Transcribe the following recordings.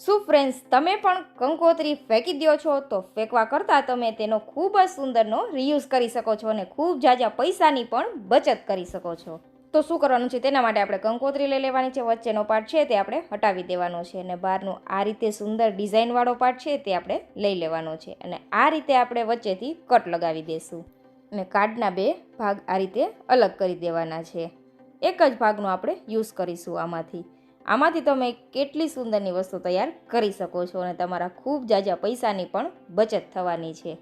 શું ફ્રેન્ડ્સ તમે પણ કંકોત્રી ફેંકી દો છો? તો ફેંકવા કરતાં તમે તેનો ખૂબ જ સુંદરનો રિયુઝ કરી શકો છો અને ખૂબ જાજા પૈસાની પણ બચત કરી શકો છો. તો શું કરવાનું છે? તેના માટે આપણે કંકોત્રી લઈ લેવાની છે. વચ્ચેનો પાર્ટ છે તે આપણે હટાવી દેવાનો છે અને બહારનો આ રીતે સુંદર ડિઝાઇનવાળો પાર્ટ છે તે આપણે લઈ લેવાનો છે અને આ રીતે આપણે વચ્ચેથી કટ લગાવી દઈશું અને કાર્ડના બે ભાગ આ રીતે અલગ કરી દેવાના છે. એક જ ભાગનો આપણે યુઝ કરીશું આમાંથી. આમાંથી તમે કેટલી સુંદરની વસ્તુ તૈયાર કરી શકો છો અને તમારા ખૂબ જાજા પૈસાની પણ બચત થવાની છે.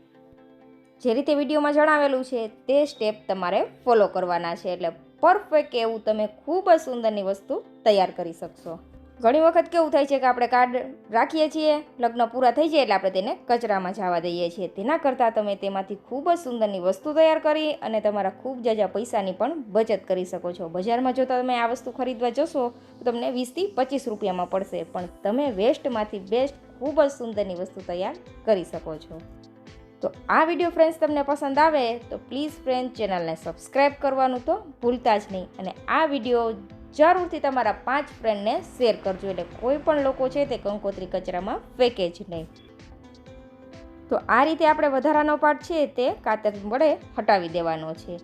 જે રીતે વિડીયોમાં જણાવેલું છે, તે સ્ટેપ તમારે ફોલો કરવાના છે, એટલે પરફેક્ટ એવું તમે ખૂબ જ સુંદરની વસ્તુ તૈયાર કરી શકશો. ઘણી વખત કેવું થાય છે કે આપણે કાર્ડ રાખીએ છીએ, લગ્ન પૂરા થઈ જાય એટલે આપણે તેને કચરામાં જવા દઈએ છીએ. તેના કરતાં તમે તેમાંથી ખૂબ જ સુંદરની વસ્તુ તૈયાર કરી અને તમારા ખૂબ જાજા પૈસાની પણ બચત કરી શકો છો. બજારમાં જો તમે આ વસ્તુ ખરીદવા જશો, તો તમને વીસથી પચીસ રૂપિયામાં પડશે. પણ તમે વેસ્ટમાંથી બેસ્ટ ખૂબ જ સુંદરની વસ્તુ તૈયાર કરી શકો છો. તો આ વીડિયો ફ્રેન્ડ્સ તમને પસંદ આવે, તો પ્લીઝ ફ્રેન્ડ ચેનલને સબસ્ક્રાઈબ કરવાનું તો ભૂલતા જ નહીં. અને આ વીડિયો જરૂરથી તમારા પાંચ ફ્રેન્ડને શેર કરજો. એટલે કોઈ પણ લોકો છે તે કંકોત્રી કચરામાં ફેંકે જ નહીં. તો આ રીતે આપણે વધારાનો પાર્ટ છે તે કાતર વડે હટાવી દેવાનો છે.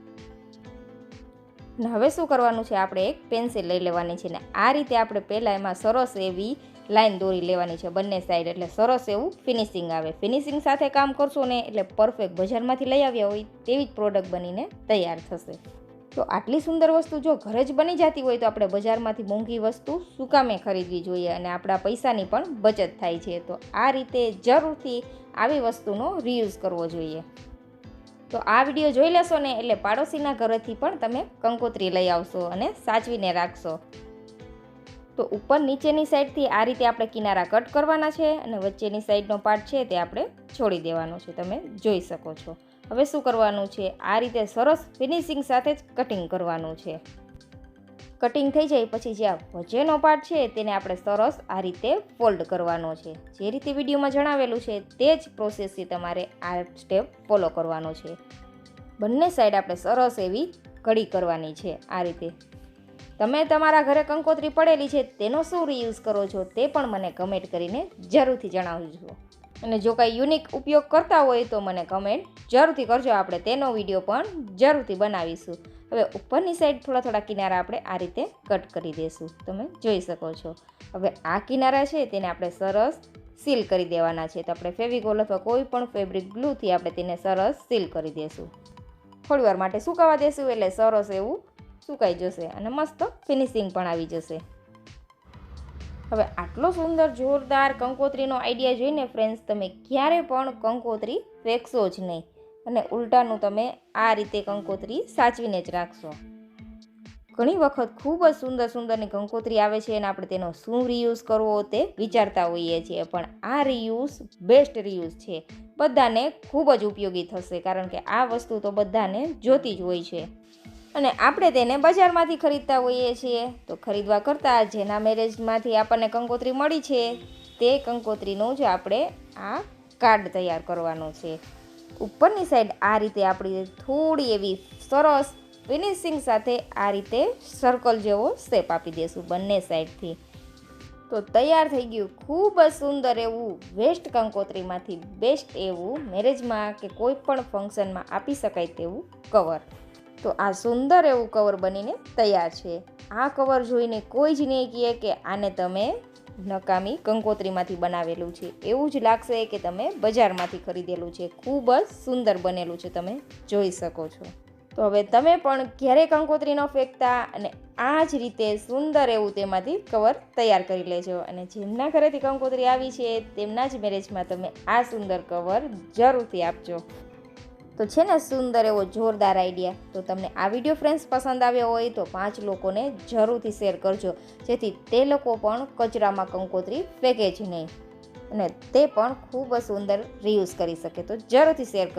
હવે શું કરવાનું છે? આપણે એક પેન્સિલ લઈ લેવાની છે ને આ રીતે આપણે પહેલાં એમાં સરસ એવી લાઈન દોરી લેવાની છે બંને સાઈડ એટલે સરસ એવું ફિનિશિંગ આવે. ફિનિશિંગ સાથે કામ કરશો ને એટલે પરફેક્ટ બજારમાંથી લઈ આવ્યા હોય તેવી જ પ્રોડક્ટ બનીને તૈયાર થશે. તો આટલી સુંદર વસ્તુ જો ઘરે જ બની જતી હોય તો આપણે બજારમાંથી મોંઘી વસ્તુ શું કામે ખરીદવી જોઈએ અને આપણા પૈસાની પણ બચત થાય છે. તો આ રીતે જરૂરથી આવી વસ્તુનો રિયુઝ કરવો જોઈએ. તો આ વીડિયો જોઈ લેશો ને એટલે પાડોશીના ઘરેથી પણ તમે કંકોત્રી લઈ આવશો અને સાચવીને રાખશો. તો ઉપર નીચેની સાઈડથી આ રીતે આપણે કિનારા કટ કરવાના છે અને વચ્ચેની સાઈડનો પાર્ટ છે તે આપણે છોડી દેવાનો છે. તમે જોઈ શકો છો. હવે શું કરવાનું છે? આ રીતે સરસ ફિનિશિંગ સાથે જ કટિંગ કરવાનું છે. કટિંગ થઈ જાય પછી જે આ વચ્ચેનો પાર્ટ છે તેને આપણે સરસ આ રીતે ફોલ્ડ કરવાનો છે. જે રીતે વિડીયોમાં જણાવેલું છે તે જ પ્રોસેસથી તમારે આ સ્ટેપ ફોલો કરવાનો છે. બંને સાઈડ આપણે સરસ એવી કડી કરવાની છે આ રીતે. તમે તમારા ઘરે કંકોત્રી પડેલી છે તેનો શું રિયુઝ કરો છો તે પણ મને કમેન્ટ કરીને જરૂરથી જણાવજો. અને જો કાંઈ યુનિક ઉપયોગ કરતા હોય તો મને કમેન્ટ જરૂરથી કરજો. આપણે તેનો વીડિયો પણ જરૂરથી બનાવીશું. હવે ઉપરની સાઈડ થોડા થોડા કિનારા આપણે આ રીતે કટ કરી દઈશું. તમે જોઈ શકો છો. હવે આ કિનારા છે તેને આપણે સરસ સીલ કરી દેવાના છે. તો આપણે ફેવિકોલ અથવા કોઈ પણ ફેબ્રિક ગ્લુથી આપણે તેને સરસ સીલ કરી દઈશું. થોડીવાર માટે સુકાવા દેશું એટલે સરસ એવું સુકાઈ જશે અને મસ્ત ફિનિશિંગ પણ આવી જશે. હવે આટલો સુંદર, જોરદાર કંકોત્રીનો આઈડિયા જોઈને ફ્રેન્ડ્સ તમે ક્યારે પણ કંકોત્રી ફેંકશો જ નહીં. અને ઉલટાનું તમે આ રીતે કંકોત્રી સાચવીને જ રાખશો. ઘણી વખત ખૂબ જ સુંદર, સુંદરની કંકોત્રી આવે છે અને આપણે તેનો શું રિયુઝ કરવો તે વિચારતા હોઈએ છીએ. પણ આ રિયુઝ બેસ્ટ રિયુઝ છે. બધાને ખૂબ જ ઉપયોગી થશે કારણ કે આ વસ્તુ તો બધાને જોતી જ હોય છે. અને આપણે તેને બજારમાંથી ખરીદતા હોઈએ છીએ. તો ખરીદવા કરતાં જેના મેરેજમાંથી આપણને કંકોત્રી મળી છે, તે કંકોત્રીનું જ આપણે આ કાર્ડ તૈયાર કરવાનું છે. ઉપરની સાઈડ આ રીતે આપણી થોડી એવી સરસ ફિનિશિંગ સાથે આ રીતે સર્કલ જેવો સ્ટેપ આપી દઈશું બંને સાઈડથી. તો તૈયાર થઈ ગયું ખૂબ જ સુંદર એવું વેસ્ટ કંકોત્રીમાંથી બેસ્ટ એવું મેરેજમાં કે કોઈ પણ ફંક્શનમાં આપી શકાય તેવું કવર. તો આ સુંદર એવું કવર બનીને તૈયાર છે. આ કવર જોઈને કોઈ જ નહીં કહે કે આને તમે નકામી કંકોત્રીમાંથી બનાવેલું છે. એવું જ લાગશે કે તમે બજારમાંથી ખરીદેલું છે. ખૂબ જ સુંદર બનેલું છે, તમે જોઈ શકો છો. તો હવે તમે પણ ક્યારેય કંકોત્રી ન ફેંકતા અને આ જ રીતે સુંદર એવું તેમાંથી કવર તૈયાર કરી લેજો. અને જેમના ઘરેથી કંકોત્રી આવી છે, તેમના જ મેરેજમાં તમે આ સુંદર કવર જરૂરથી આપજો. તો છે ને સુંદર એવો જોરદાર આઈડિયા તો તમને આ વીડિયો ફ્રેન્ડ્સ પસંદ આવ્યો હોય તો પાંચ લોકોને જરૂરથી શેર કરજો. જેથી તે લોકો પણ કચરામાં કંકોત્રી ફેંકે જ નહીં. અને તે પણ ખૂબ જ સુંદર રિયુઝ કરી શકે. તો જરૂરથી શેર કરજો